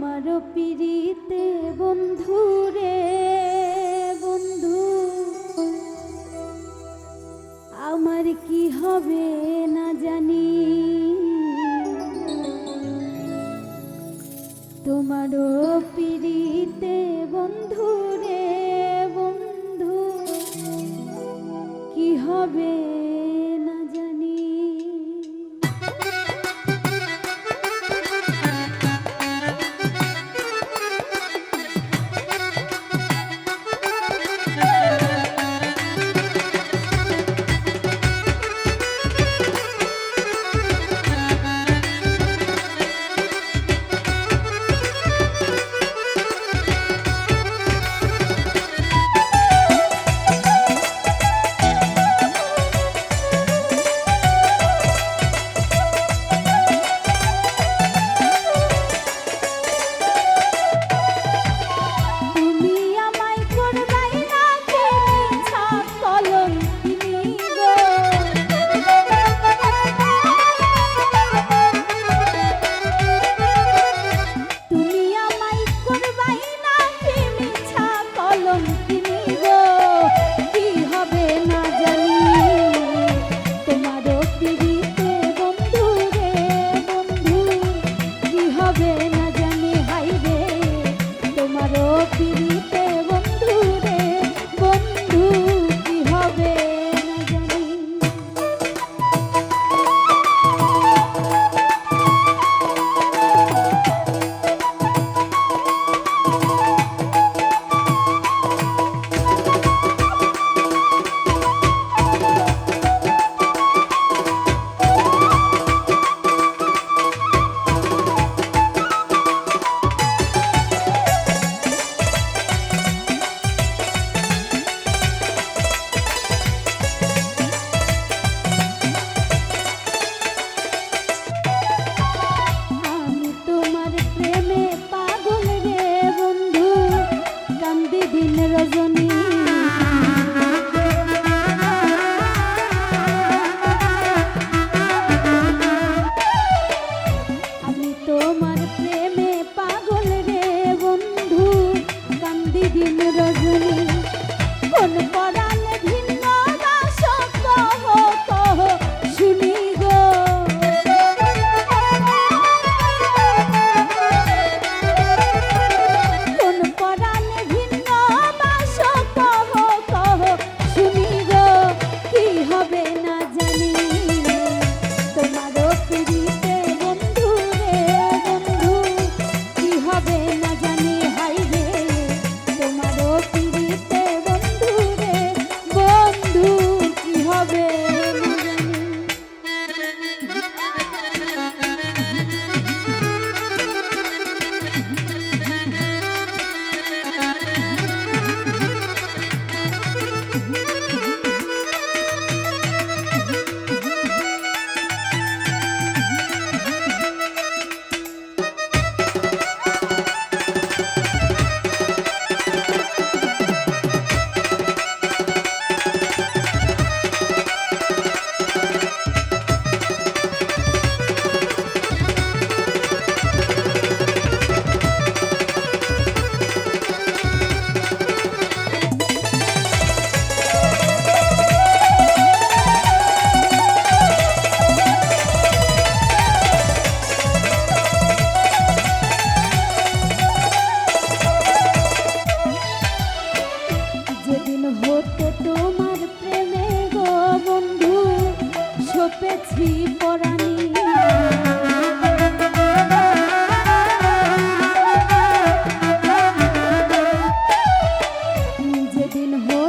তোমার পিড়িতে বন্ধু রে, বন্ধু। আমার কি হবে না জানি। তোমারও পিড়িতে বন্ধু রে, বন্ধু। কি হবে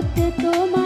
পথ তোমার